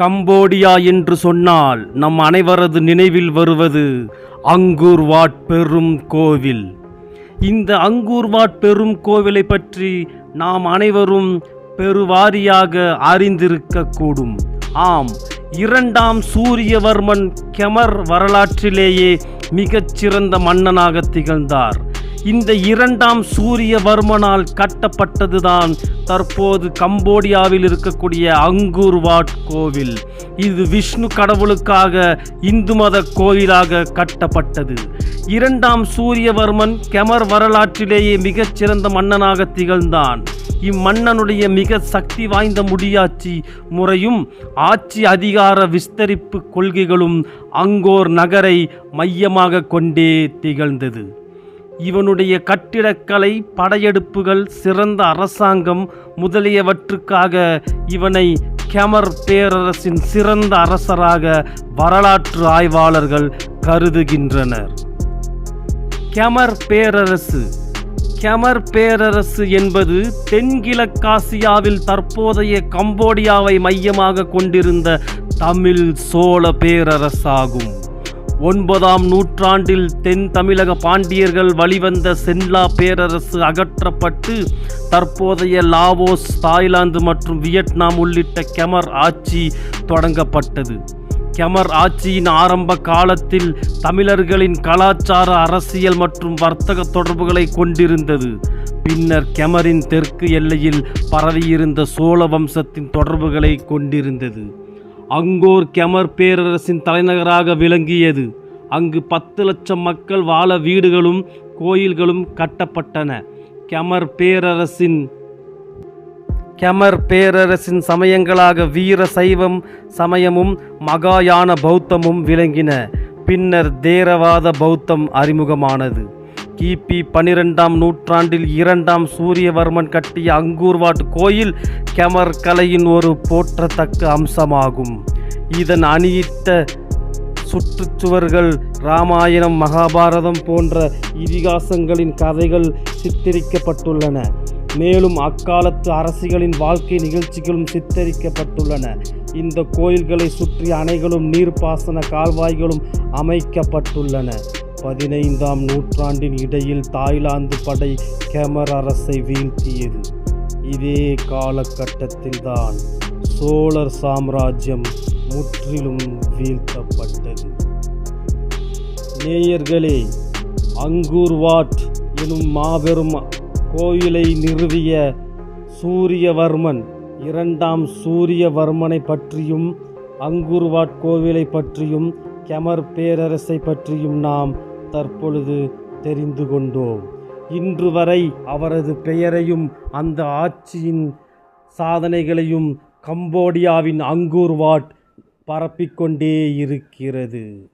Cambodia என்று சொன்னால் நம் அனைவரது நினைவில் வருவது அங்கூர் வாட் பெரும் கோவில். இந்த அங்கூர் வாட் பெரும் கோவிலை பற்றி நாம் அனைவரும் பெருவாரியாக அறிந்திருக்கக்கூடும். ஆம் இரண்டாம் சூரியவர்மன் கெமர் வரலாற்றிலேயே மிகச்சிறந்த மன்னனாக திகழ்ந்தார். இந்த இரண்டாம் சூரியவர்மனால் கட்டப்பட்டதுதான் தற்போது கம்போடியாவில் இருக்கக்கூடிய அங்கூர் வாட் கோவில். இது விஷ்ணு கடவுளுக்காக இந்து மத கோவிலாக கட்டப்பட்டது. இரண்டாம் சூரியவர்மன் கெமர் வரலாற்றிலேயே மிகச்சிறந்த மன்னனாக திகழ்ந்தான். இம்மன்னனுடைய மிக சக்தி வாய்ந்த முடியாட்சி முறையும் ஆட்சி அதிகார விஸ்தரிப்பு கொள்கைகளும் அங்கோர் நகரை மையமாக கொண்டே திகழ்ந்தது. இவனுடைய கட்டிடக்கலை படையெடுப்புகள் சிறந்த அரசாங்கம் முதலியவற்றுக்காக இவனை கெமர் பேரரசின் சிறந்த அரசராக வரலாற்று ஆய்வாளர்கள் கருதுகின்றனர். கெமர் பேரரசு. கெமர் பேரரசு என்பது தென்கிழக்காசியாவில் தற்போதைய கம்போடியாவை மையமாக கொண்டிருந்த தமிழ் சோழ பேரரசாகும். ஒன்பதாம் நூற்றாண்டில் தென் தமிழக பாண்டியர்கள் வழிவந்த சென்லா பேரரசு அகற்றப்பட்டு தற்போதைய லாவோஸ் தாய்லாந்து மற்றும் வியட்நாம் உள்ளிட்ட கெமர் ஆட்சி தொடங்கப்பட்டது. கெமர் ஆட்சியின் ஆரம்ப காலத்தில் தமிழர்களின் கலாச்சார அரசியல் மற்றும் வர்த்தக தொடர்புகளை கொண்டிருந்தது. பின்னர் கெமரின் தெற்கு எல்லையில் பரவியிருந்த சோழ வம்சத்தின் தொடர்புகளை கொண்டிருந்தது. அங்கோர் கெமர் பேரரசின் தலைநகராக விளங்கியது. அங்கு பத்து லட்சம் மக்கள் வாழ வீடுகளும் கோயில்களும் கட்டப்பட்டன. கெமர் பேரரசின் கெமர் பேரரசின் சமயங்களாக வீர சைவம் சமயமும் மகாயான பௌத்தமும் விளங்கின. பின்னர் தேரவாத பௌத்தம் அறிமுகமானது. கிபி பனிரெண்டாம் நூற்றாண்டில் இரண்டாம் சூரியவர்மன் கட்டிய அங்கூர்வாட் கோயில் கெமர் கலையின் ஒரு போற்றத்தக்க அம்சமாகும். இதன் அணியிட்ட சுற்றுச்சுவர்கள் ராமாயணம் மகாபாரதம் போன்ற இதிகாசங்களின் கதைகள் சித்தரிக்கப்பட்டுள்ளன. மேலும் அக்காலத்து அரசிகளின் வாழ்க்கை நிகழ்ச்சிகளும் சித்தரிக்கப்பட்டுள்ளன. இந்த கோயில்களை சுற்றி அணைகளும் நீர்ப்பாசன கால்வாய்களும் அமைக்கப்பட்டுள்ளன. பதினைந்தாம் நூற்றாண்டின் இடையில் தாய்லாந்து படை கெமர் அரசை வீழ்த்தியது. இதே காலகட்டத்தில்தான் சோழர் சாம்ராஜ்யம் முற்றிலும் வீழ்த்தப்பட்டது. நேயர்களே அங்கூர்வாட் எனும் மாபெரும் கோயிலை நிறுவிய சூரியவர்மன் இரண்டாம் சூரியவர்மனை பற்றியும் அங்கூர்வாட் கோவிலை பற்றியும் கெமர் பேரரசை பற்றியும் நாம் தற்பொழுது தெரிந்து கொண்டோம். இன்று வரை அவரது பெயரையும் அந்த ஆட்சியின் சாதனைகளையும் கம்போடியாவின் அங்கூர் வாட் பரப்பிக்கொண்டே இருக்கிறது.